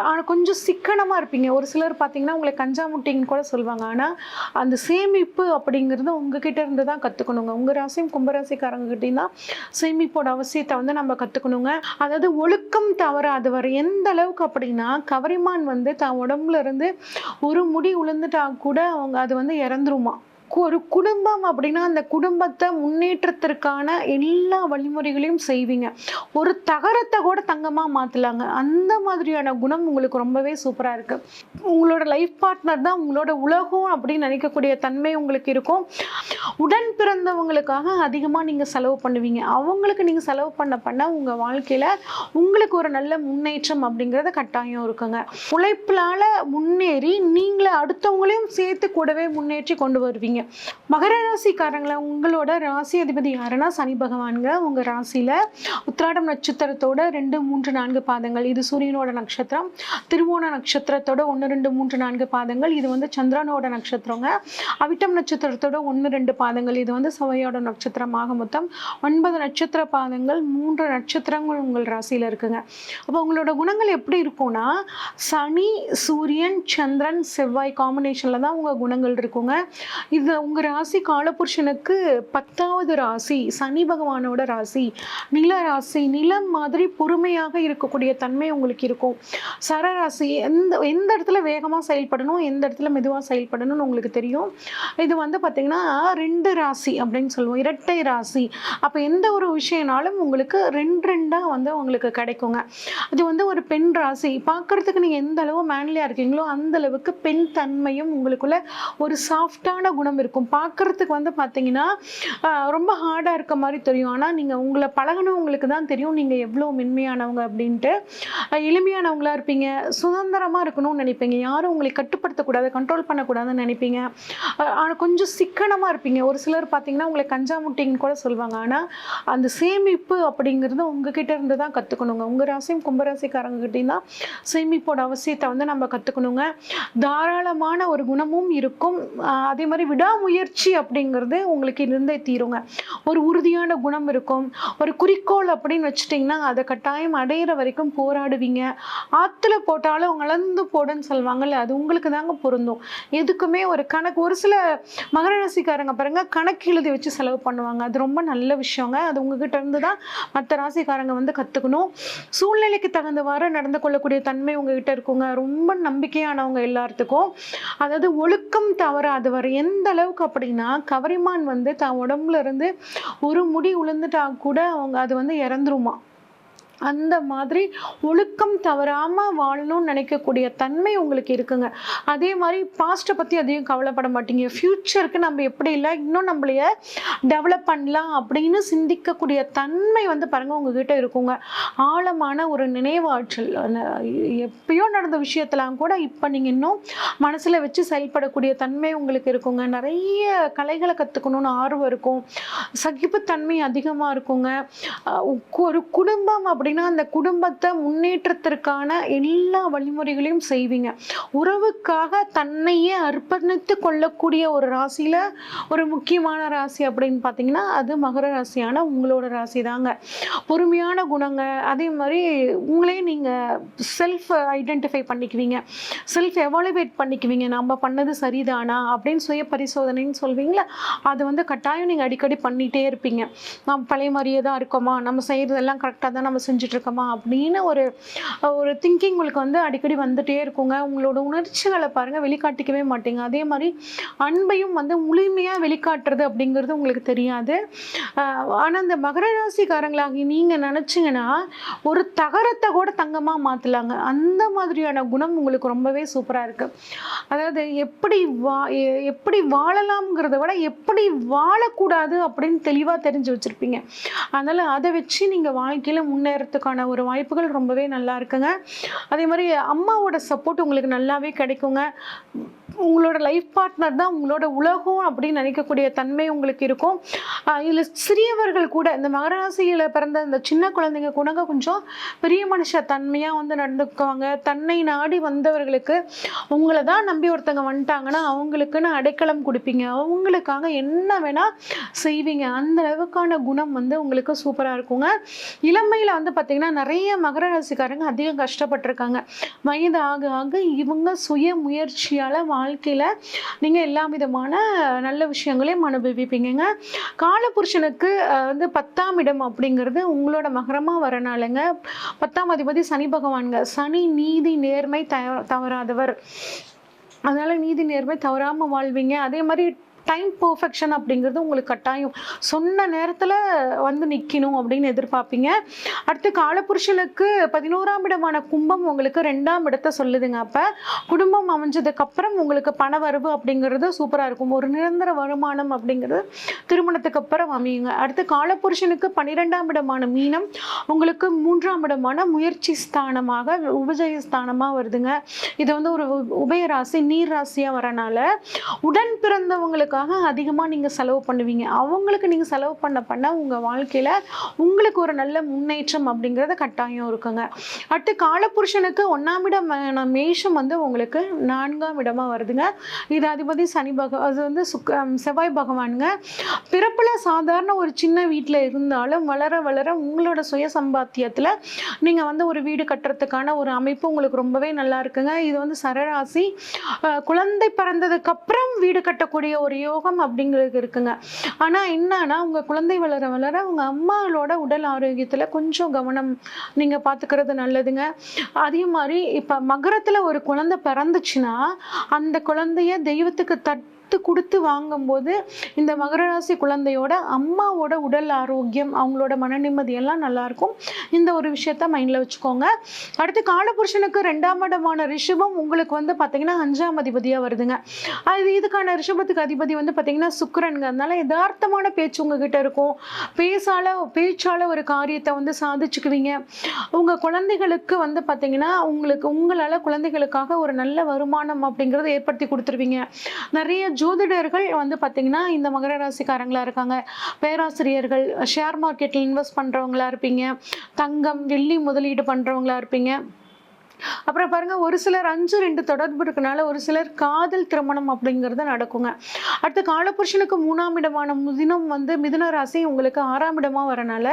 ஆனால் கொஞ்சம் சிக்கனமாக இருப்பீங்க. ஒரு சிலர் பார்த்தீங்கன்னா உங்களை கஞ்சா முட்டின்னு கூட சொல்லுவாங்க ஆனால் அந்த சேமிப்பு அப்படிங்கிறது உங்ககிட்ட இருந்து தான் கற்றுக்கணுங்க உங்கள் ராசியும் கும்பராசிக்காரங்ககிட்டையும் தான் சேமிப்போட அவசியத்தை வந்து நம்ம கற்றுக்கணுங்க அதாவது ஒழுக்கம் தவறாது வர எந்த அளவுக்கு அப்படின்னா கவரிமான் வந்து தான் உடம்புல இருந்து ஒரு முடி உளுந்துட்டா கூட அவங்க அது வந்து இறந்துருமா? ஒரு குடும்பம் அப்படின்னா அந்த குடும்பத்தை முன்னேற்றத்திற்கான எல்லா வழிமுறைகளையும் செய்வீங்க. ஒரு தகரத்தை கூட தங்கமாக மாற்றலாங்க அந்த மாதிரியான குணம் உங்களுக்கு ரொம்பவே சூப்பராக இருக்குது உங்களோட லைஃப் பார்ட்னர் தான் உங்களோட உலகம் அப்படின்னு நினைக்கக்கூடிய தன்மை உங்களுக்கு இருக்கும். உடன் பிறந்தவங்களுக்காக அதிகமாக நீங்கள் செலவு பண்ணுவீங்க. அவங்களுக்கு நீங்கள் செலவு பண்ண பண்ண உங்கள் வாழ்க்கையில் உங்களுக்கு ஒரு நல்ல முன்னேற்றம் அப்படிங்கிறது கட்டாயம் இருக்குங்க. உழைப்பிலால முன்னேறி நீங்களே அடுத்தவங்களையும் சேர்த்து கூடவே முன்னேற்றி கொண்டு வருவீங்க. மகர ராசிக்காரங்களை உங்களோட ராசி அதிபதி யாருன்னா சனி பகவான்க உங்கள் ராசியில் உத்திராடம் நட்சத்திரத்தோட ரெண்டு மூன்று நான்கு பாதங்கள். இது சூரியனோட நட்சத்திரம் திருவோண நட்சத்திரத்தோட ஒன்று ரெண்டு மூன்று நான்கு பாதங்கள். இது வந்து சந்திரனோட நட்சத்திரங்க. அவிட்டம் நட்சத்திரத்தோட ஒன்று ரெண்டு பாதங்கள். இது வந்து சவையோட நட்சத்திரமாக மொத்தம் ஒன்பது நட்சத்திர பாதங்கள் மூன்று நட்சத்திரங்கள் உங்கள் ராசியில் இருக்குங்க. அப்போ உங்களோட குணங்கள் எப்படி இருக்கும்னா சனி சூரியன் சந்திரன் செவ்வாய் காம்பினேஷனில் தான் உங்கள் குணங்கள் இருக்குங்க. இது உங்கள் ராசி காலபுருஷனுக்கு பத்தாவது ராசி சனி பகவானோட ராசி நில ராசி நிலம் மாதிரி பொறுமையாக இருக்கக்கூடிய தன்மை உங்களுக்கு இருக்கும். சரராசி எந்த எந்த இடத்துல வேகமாக செயல்படணும் எந்த இடத்துல மெதுவாக செயல்படணும்னு உங்களுக்கு தெரியும். இது வந்து பார்த்திங்கன்னா ரெண்டு ராசி அப்படின்னு சொல்லுவோம். இரட்டை ராசி. அப்போ எந்த ஒரு விஷயம்னாலும் உங்களுக்கு ரெண்டு ரெண்டாக வந்து உங்களுக்கு கிடைக்குங்க. அது வந்து ஒரு பெண் ராசி. பார்க்குறதுக்கு நீங்கள் எந்த அளவு மேன்லியாக இருக்கீங்களோ அந்த அளவுக்கு பெண் தன்மையும் உங்களுக்குள்ள ஒரு சாஃப்டான குணம் இருக்கும். பார்க்குறதுக்கு வந்து பார்த்தீங்கன்னா ரொம்ப ஹார்டாக இருக்க மாதிரி தெரியும். ஆனால் நீங்கள் உங்களை பழகினவங்களுக்கு தான் தெரியும். நீங்கள் எவ்வளோ மென்மையானவங்க அப்படின்ட்டு. எளிமையானவங்களாக எளிமையானவங்களா இருப்பீங்க. சுதந்திரமாக இருக்கணும்னு நினைப்பீங்க. யாரும் உங்களை கட்டுப்படுத்தக்கூடாது கண்ட்ரோல் பண்ணக்கூடாதுன்னு நினைப்பீங்க. ஆனால் கொஞ்சம் சிக்கனமாக இருப்பீங்க. ஒரு சிலர் பார்த்தீங்கன்னா உங்களை கஞ்சாமுட்டிங்கன்னு கூட சொல்லுவாங்க. ஆனால் அந்த சேமிப்பு அப்படிங்கிறது உங்ககிட்ட இருந்து தான் கற்றுக்கணுங்க உங்கள் ராசியும் கும்பராசிக்காரங்ககிட்டையும் தான் சேமிப்போட அவசியத்தை வந்து நம்ம கற்றுக்கணுங்க தாராளமான ஒரு குணமும் இருக்கும். அதே மாதிரி விடாமுயற்சி அப்படிங்கிறது உங்களுக்கு இருந்தே தீருங்க. ஒரு உறுதியான குணம் இருக்கும். ஒரு குறிக்கோள் அப்படின்னு வச்சுட்டிங்கன்னா அதை கட்டாயம் அடையிற வரைக்கும் போராடுவீங்க. ஆற்றுல போட்டாலும் அளந்து போடுன்னு சொல்லுவாங்கல்ல அது உங்களுக்கு தாங்க பொருந்தும். எதுக்குமே ஒரு கணக்கு ஒரு சில மகர ராசிக்காரங்க பாருங்க கணக்கு எழுதி வச்சு செலவு பண்ணுவாங்க. அது ரொம்ப நல்ல விஷயங்க. அது உங்ககிட்ட இருந்து தான் மற்ற ராசிக்காரங்க வந்து கற்றுக்கணும் சூழ்நிலைக்கு தகுந்தவாறு நடந்து கொள்ளக்கூடிய தன்மை உங்ககிட்ட இருக்குங்க. ரொம்ப நம்பிக்கையானவங்க எல்லாத்துக்கும் அதாவது ஒழுக்கம் தவறாது வர எந்த அளவுக்கு அப்படின்னா கவரிமான் வந்து தான் உடம்புல இருந்து ஒரு முடி உளுந்துட்டா கூட அவங்க அது வந்து இறந்துருமா? அந்த மாதிரி ஒழுக்கம் தவறாமல் வாழணும்னு நினைக்கக்கூடிய தன்மை உங்களுக்கு இருக்குங்க. அதே மாதிரி பாஸ்ட்டை பற்றி அதிகம் கவலைப்பட மாட்டீங்க. ஃப்யூச்சருக்கு நம்ம எப்படி இல்லை இன்னும் நம்மளைய டெவலப் பண்ணலாம் அப்படின்னு சிந்திக்கக்கூடிய தன்மை வந்து பாருங்கள் உங்ககிட்ட இருக்குங்க. ஆழமான ஒரு நினைவாற்றல் அந்த எப்பயோ நடந்த விஷயத்தெல்லாம் கூட இப்போ நீங்கள் இன்னும் மனசில் வச்சு செயல்படக்கூடிய தன்மை உங்களுக்கு இருக்குங்க. நிறைய கலைகளை கற்றுக்கணும்னு ஆர்வம் இருக்கும். சகிப்புத்தன்மை அதிகமாக இருக்குங்க. ஒரு குடும்பம் அப்படி அந்த குடும்பத்தை முன்னேற்றத்திற்கான எல்லா வழிமுறைகளையும் செய்வீங்க. உறவுக்காக தன்னையே அர்ப்பணித்து கொள்ளக்கூடிய ஒரு ராசியில் ஒரு முக்கியமான ராசி அப்படின்னு பார்த்தீங்கன்னா அது மகர ராசியான உங்களோட ராசி தாங்க பொறுமையான குணங்க அதே மாதிரி உங்களே நீங்கள் செல்ஃப் ஐடென்டிஃபை பண்ணிக்குவீங்க. செல்ஃப் எவாலுவேட் பண்ணிக்குவீங்க. நம்ம பண்ணது சரிதானா அப்படின்னு சுய பரிசோதனைன்னு சொல்வீங்களா? அது வந்து கட்டாயம் நீங்கள் அடிக்கடி பண்ணிகிட்டே இருப்பீங்க. நம்ம பழைய மாதிரியே தான் இருக்கோமா? நம்ம செய்கிறதெல்லாம் கரெக்டாக தான் நம்ம செஞ்சு இருக்கோமா அப்படின்னு ஒரு ஒரு திங்கிங் உங்களுக்கு வந்து அடிக்கடி வந்துட்டே இருக்குங்க. உங்களோட உணர்ச்சிகளை பாருங்கள் வெளிக்காட்டிக்கவே மாட்டீங்க. அதே மாதிரி அன்பையும் வந்து முழுமையாக வெளிக்காட்டுறது அப்படிங்கிறது உங்களுக்கு தெரியாது. ஆனால் இந்த மகர ராசிக்காரங்களாகி நீங்கள் நினச்சிங்கன்னா ஒரு தகரத்தை கூட தங்கமாக மாற்றலாங்க அந்த மாதிரியான குணம் உங்களுக்கு ரொம்பவே சூப்பராக இருக்குது அதாவது எப்படி வா எ- எப்படி வாழலாம்ங்கிறத விட எப்படி வாழக்கூடாது அப்படின்னு தெளிவாக தெரிஞ்சு வச்சுருப்பீங்க. அதனால் அதை வச்சு நீங்கள் வாழ்க்கையில் முன்னேற முன்னேறத்துக்கான ஒரு வாய்ப்புகள் ரொம்பவே நல்லா இருக்குங்க. அதே மாதிரி அம்மாவோட சப்போர்ட் உங்களுக்கு நல்லாவே கிடைக்குங்க. உங்களோட லைஃப் பார்ட்னர் தான் உங்களோட உலகம் அப்படின்னு நினைக்கக்கூடிய தன்மை உங்களுக்கு இருக்கும். இதில் சிறியவர்கள் கூட இந்த மகராசியில் பிறந்த இந்த சின்ன குழந்தைங்க கூட கொஞ்சம் பெரிய மனுஷ தன்மையாக வந்து நடந்துக்குவாங்க. தன்னை நாடி வந்தவர்களுக்கு உங்களை தான் நம்பி ஒருத்தங்க வந்துட்டாங்கன்னா அவங்களுக்குன்னு அடைக்கலம் கொடுப்பீங்க. அவங்களுக்காக என்ன வேணால் செய்வீங்க. அந்த அளவுக்கான குணம் வந்து உங்களுக்கு சூப்பராக இருக்குங்க. இளமையில் வந்து பார்த்தீங்கன்னா நிறைய மகர ராசிக்காரங்க அதிகம் கஷ்டப்பட்டிருக்காங்க. வயது ஆக ஆக இவங்க சுய முயற்சியால் வாழ்க்கையில் நீங்கள் எல்லா விதமான நல்ல விஷயங்களையும் அனுபவிப்பீங்கங்க. காலபுருஷனுக்கு வந்து பத்தாம் இடம் அப்படிங்கிறது உங்களோட மகரமாக வரனாலங்க பத்தாம் அதிபதி சனி பகவான்ங்க. சனி நீதி நேர்மை தவ தவறாதவர். அதனால நீதி நேர்மை தவறாமல் வாழ்வீங்க. அதே மாதிரி டைம் பர்ஃபெக்ஷன் அப்படிங்கிறது உங்களுக்கு கட்டாயம். சொன்ன நேரத்தில் வந்து நிற்கணும் அப்படின்னு எதிர்பார்ப்பீங்க. அடுத்து காலபுருஷனுக்கு பதினோராம் இடமான கும்பம் உங்களுக்கு ரெண்டாம் இடத்த சொல்லுதுங்க அப்போ. குடும்பம் அமைஞ்சதுக்கப்புறம் உங்களுக்கு பண வரவு அப்படிங்கிறது சூப்பராக இருக்கும். ஒரு நிரந்தர வருமானம் அப்படிங்கிறது திருமணத்துக்கு அப்புறம் அமையுங்க. அடுத்து காலபுருஷனுக்கு பன்னிரெண்டாம் இடமான மீனம் உங்களுக்கு மூன்றாம் இடமான முயற்சி ஸ்தானமாக உபஜய ஸ்தானமாக வருதுங்க. இது வந்து ஒரு உ- உபயராசி நீர் ராசியாக வரனால உடன் பிறந்தவங்களுக்கு அவங்களுக்காக அதிகமாக நீங்கள் செலவு பண்ணுவீங்க. அவங்களுக்கு நீங்கள் செலவு பண்ண பண்ண உங்கள் வாழ்க்கையில் உங்களுக்கு ஒரு நல்ல முன்னேற்றம் அப்படிங்கிறது கட்டாயம் இருக்குங்க. அடுத்து காலபுருஷனுக்கு ஒன்றாம் இடம் மேஷம் வந்து உங்களுக்கு நான்காம் இடமாக வருதுங்க. இது அதிபதி சனி பக அது வந்து சுக்க செவ்வாய் பகவானுங்க. பிறப்பில் சாதாரண ஒரு சின்ன வீட்டில் இருந்தாலும் வளர வளர உங்களோட சுய சம்பாத்தியத்தில் நீங்கள் வந்து ஒரு வீடு கட்டுறதுக்கான ஒரு அமைப்பு உங்களுக்கு ரொம்பவே நல்லா இருக்குங்க. இது வந்து சரராசி. குழந்தை பிறந்ததுக்கப்புறம் வீடு கட்டக்கூடிய ஒரு யோகம் அப்படிங்கிறது இருக்குங்க. ஆனால் என்னன்னா உங்கள் குழந்தை வளர வளர உங்கள் அம்மாவோட உடல் ஆரோக்கியத்தில் கொஞ்சம் கவனம் நீங்கள் பார்த்துக்கிறது நல்லதுங்க. அதே மாதிரி இப்போ மகரத்தில் ஒரு குழந்தை பிறந்துச்சுன்னா அந்த குழந்தைய தெய்வத்துக்கு தட் கொடுத்து கொடுத்து வாங்கும்போது இந்த மகர ராசி குழந்தையோட அம்மாவோட உடல் ஆரோக்கியம் அவங்களோட மன நிம்மதி எல்லாம் நல்லாயிருக்கும். இந்த ஒரு விஷயத்த மைண்டில் வச்சுக்கோங்க. அடுத்து காலபுருஷனுக்கு ரெண்டாம் இடமான ரிஷபம் உங்களுக்கு வந்து பார்த்தீங்கன்னா அஞ்சாம் அதிபதியாக வருதுங்க. அது இதுக்கான ரிஷபத்துக்கு அதிபதி வந்து பார்த்தீங்கன்னா சுக்கரனுங்க. அதனால யதார்த்தமான பேச்சு உங்ககிட்ட இருக்கும். பேசால பேச்சால ஒரு காரியத்தை வந்து சாதிச்சுக்குவீங்க. உங்கள் குழந்தைகளுக்கு வந்து பார்த்தீங்கன்னா உங்களுக்கு உங்களால் குழந்தைகளுக்காக ஒரு நல்ல வருமானம் அப்படிங்கிறத ஏற்படுத்தி கொடுத்துருவீங்க. நிறைய ஜோதிடர்கள் வந்து பார்த்தீங்கன்னா இந்த மகர ராசிக்காரங்களா இருக்காங்க. பேராசிரியர்கள் ஷேர் மார்க்கெட்டில் இன்வெஸ்ட் பண்ணுறவங்களா இருப்பீங்க. தங்கம் வெள்ளி முதலீடு பண்ணுறவங்களா இருப்பீங்க. அப்புறம் பாருங்க ஒரு சிலர் அஞ்சு ரெண்டு தொடர்பு இருக்கனால ஒரு சிலர் காதல் திருமணம் அப்படிங்கிறது நடக்குங்க. அடுத்து காலபுருஷனுக்கு மூணாம் இடமான முதினம் வந்து மிதுன ராசி உங்களுக்கு ஆறாம் இடமா வரனால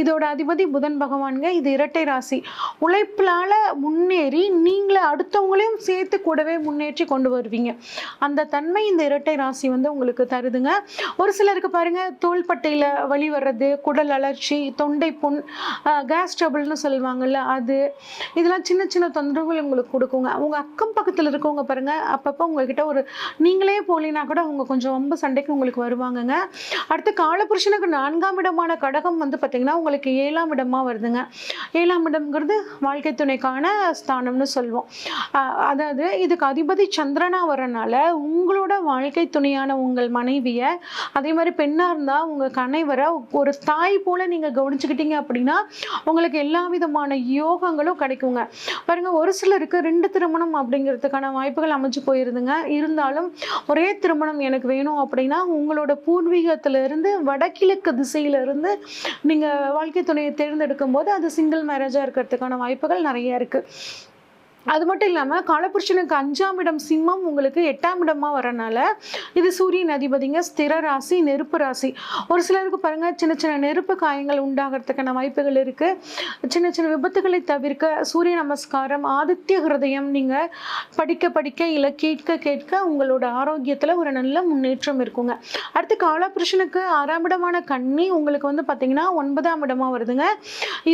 இதோட அதிபதி புதன் பகவானுங்க இது இரட்டை ராசி. உழைப்பிலால முன்னேறி நீங்களே அடுத்தவங்களையும் சேர்த்து கூடவே முன்னேற்றி கொண்டு வருவீங்க. அந்த தன்மை இந்த இரட்டை ராசி வந்து உங்களுக்கு தருதுங்க. ஒரு சிலருக்கு பாருங்க தோள்பட்டையில் வழி வர்றது குடல் அலர்ச்சி தொண்டை புண் கேஸ் ட்ரபிள்னு சொல்லுவாங்கல்ல அது இதெல்லாம் சின்ன சின்ன தொந்தரவுகள் உங்களுக்கு கொடுக்குங்க. உங்கள் அக்கம் பக்கத்தில் இருக்கவங்க பாருங்க. அப்பப்போ உங்ககிட்ட ஒரு நீங்களே போலினா கூட அவங்க கொஞ்சம் ரொம்ப சண்டைக்கு உங்களுக்கு வருவாங்கங்க. அடுத்து காலபுருஷனுக்கு நான்காம் இடமான கடகம் வந்து பார்த்தீங்கன்னா உங்களுக்கு ஏழாம் இடமா வருதுங்க. ஏழாம் இடம்ங்கிறது வாழ்க்கை துணைக்கான ஸ்தானம்னு சொல்லுவோம் அதாவது இதுக்கு அதிபதி சந்திரனா வரனால உங்களோட வாழ்க்கை துணையான உங்கள் மனைவியை அதே மாதிரி பெண்ணாக இருந்தால் உங்கள் கணவரை ஒரு தாய் போல நீங்கள் கவனிச்சுக்கிட்டீங்க அப்படின்னா உங்களுக்கு எல்லா விதமான யோகங்களும் கிடைக்குங்க. பாருங்க ஒரு சிலருக்கு ரெண்டு திருமணம் அப்படிங்கிறதுக்கான வாய்ப்புகள் அமைஞ்சு போயிருதுங்க. இருந்தாலும் ஒரே திருமணம் எனக்கு வேணும் அப்படின்னா உங்களோட பூர்வீகத்திலிருந்து வடகிழக்கு திசையிலிருந்து நீங்கள் வாழ்க்கை துணையை தேர்ந்தெடுக்கும் போது அது சிங்கிள் மேரேஜாக இருக்கிறதுக்கான வாய்ப்புகள் நிறைய இருக்குது அது மட்டும் இல்லாமல் காலபுருஷனுக்கு அஞ்சாம் இடம் சிம்மம் உங்களுக்கு எட்டாம் இடமா வரனால இது சூரியன் அதிபதிங்க ஸ்திர ராசி நெருப்பு ராசி. ஒரு சிலருக்கு பாருங்க சின்ன சின்ன நெருப்பு காயங்கள் உண்டாகிறதுக்கான வாய்ப்புகள் இருக்கு. சின்ன சின்ன விபத்துகளை தவிர்க்க சூரிய நமஸ்காரம் ஆதித்ய ஹிருதயம் நீங்க படிக்க படிக்க இல்லை கேட்க கேட்க உங்களோட ஆரோக்கியத்தில் ஒரு நல்ல முன்னேற்றம் இருக்குங்க. அடுத்து காலபுருஷனுக்கு ஆறாம் இடமான கண்ணி உங்களுக்கு வந்து பார்த்தீங்கன்னா ஒன்பதாம் இடமா வருதுங்க.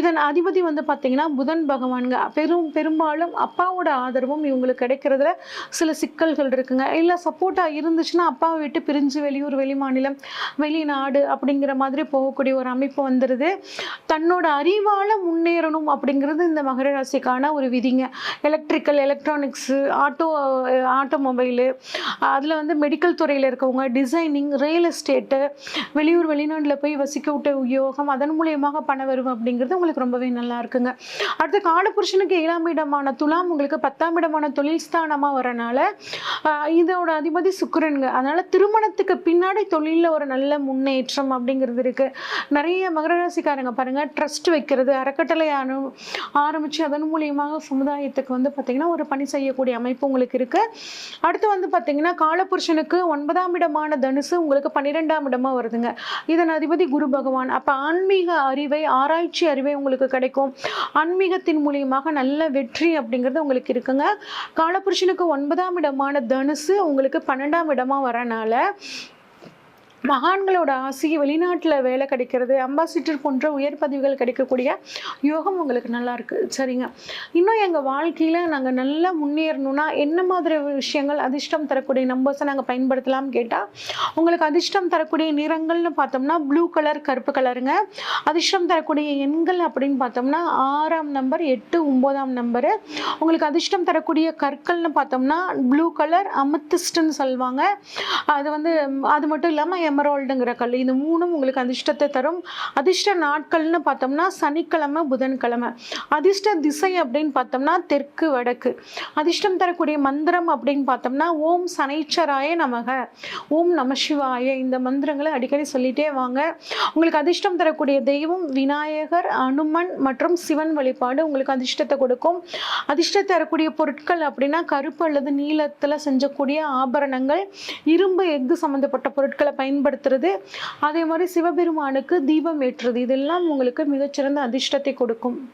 இதன் அதிபதி வந்து பார்த்தீங்கன்னா புதன் பகவானுங்க. பெரும் பெரும்பாலும் அப்பா அப்பாவோட ஆதரவும் இவங்களுக்கு கிடைக்கிறதுல சில சிக்கல்கள் இருக்குங்க. இல்லை சப்போர்ட்டாக இருந்துச்சுன்னா அப்பாவை விட்டு பிரிஞ்சு வெளியூர் வெளிமாநிலம் வெளிநாடு அப்படிங்கிற மாதிரி போகக்கூடிய ஒரு அமைப்பு வந்துடுது தன்னோட அறிவால் முன்னேறணும் அப்படிங்கிறது இந்த மகர ராசிக்கான ஒரு விதிங்க. எலக்ட்ரிக்கல் எலக்ட்ரானிக்ஸு ஆட்டோ ஆட்டோமொபைலு அதில் வந்து மெடிக்கல் துறையில் இருக்கவங்க டிசைனிங் ரியல் எஸ்டேட்டு வெளியூர் வெளிநாட்டில் போய் வசிக்க விட்ட யோகம் அதன் மூலியமாக பண வரும் அப்படிங்கிறது உங்களுக்கு ரொம்பவே நல்லா இருக்குங்க. அடுத்து காலபுருஷனுக்கு ஏழாம் இடமான துலாம் இதெல்லாம் உங்களுக்கு பத்தாம் இடமான தொழில் ஸ்தானமாக வரனால இதோட அதிபதி சுக்கரனுங்க. அதனால திருமணத்துக்கு பின்னாடி தொழிலில் ஒரு நல்ல முன்னேற்றம் அப்படிங்கிறது இருக்கு. நிறைய மகர ராசிக்காரங்க பாருங்க ட்ரஸ்ட் வைக்கிறது அறக்கட்டளை அனு ஆரம்பிச்சு அதன் மூலியமாக சமுதாயத்துக்கு வந்து பார்த்தீங்கன்னா ஒரு பணி செய்யக்கூடிய அமைப்பு உங்களுக்கு இருக்கு. அடுத்து வந்து பார்த்தீங்கன்னா காலபுருஷனுக்கு ஒன்பதாம் இடமான தனுசு உங்களுக்கு பன்னிரெண்டாம் இடமா வருதுங்க. இதன் அதிபதி குரு பகவான். அப்போ ஆன்மீக அறிவை ஆராய்ச்சி அறிவை உங்களுக்கு கிடைக்கும். ஆன்மீகத்தின் மூலியமாக நல்ல வெற்றி அப்படிங்கிறது உங்களுக்கு இருக்குங்க. காலபுருஷனுக்கு ஒன்பதாம் இடமான தனுசு உங்களுக்கு பன்னெண்டாம் இடமா வரனால மகான்களோட ஆசி வெளிநாட்டில் வேலை கிடைக்கிறது அம்பாசிடர் போன்ற உயர் பதவிகள் கிடைக்கக்கூடிய யோகம் உங்களுக்கு நல்லா இருக்கு. சரிங்க. இன்னும் எங்கள் வாழ்க்கையில் நாங்கள் நல்லா முன்னேறணும்னா என்ன மாதிரி விஷயங்கள் அதிர்ஷ்டம் தரக்கூடிய நம்பர்ஸை நாங்கள் பயன்படுத்தலாம்னு கேட்டால் உங்களுக்கு அதிர்ஷ்டம் தரக்கூடிய நிறங்கள்னு பார்த்தோம்னா ப்ளூ கலர் கருப்பு கலருங்க அதிர்ஷ்டம் தரக்கூடிய எண்கள் அப்படின்னு பார்த்தோம்னா ஆறாம் நம்பர் எட்டு ஒம்போதாம் நம்பரு உங்களுக்கு அதிர்ஷ்டம் தரக்கூடிய கற்கள்னு பார்த்தோம்னா ப்ளூ கலர் அமத்திஸ்ட்னு சொல்லுவாங்க. அது வந்து அது மட்டும் இல்லாமல் எமரால்டுங்கிற கல் இது மூணும் உங்களுக்கு அதிர்ஷ்டத்தை தரும். அதிர்ஷ்ட நாட்கள்னு பார்த்தோம்னா சனிக்கிழமை புதன்கிழமை. அதிர்ஷ்ட திசை அப்படின்னு பார்த்தோம்னா தெற்கு வடக்கு. அதிர்ஷ்டம் தரக்கூடிய மந்திரம் அப்படின்னு பார்த்தோம்னா ஓம் சனைச்சராய நமக. ஓம் நமசிவாய இந்த மந்திரங்களை அடிக்கடி சொல்லிட்டே வாங்க. உங்களுக்கு அதிர்ஷ்டம் தரக்கூடிய தெய்வம் விநாயகர் அனுமன் மற்றும் சிவன் வழிபாடு உங்களுக்கு அதிர்ஷ்டத்தை கொடுக்கும். அதிர்ஷ்டம் தரக்கூடிய பொருட்கள் அப்படின்னா கருப்பு அல்லது நீளத்தில் செஞ்சக்கூடிய ஆபரணங்கள் இரும்பு எஃகு சம்மந்தப்பட்ட பொருட்களை பயன்படுத்துறது. அதே மாதிரி சிவபெருமானுக்கு தீபம் ஏற்றுறது. இதெல்லாம் உங்களுக்கு மிகச்சிறந்த அதிர்ஷ்டத்தை கொடுக்கும்.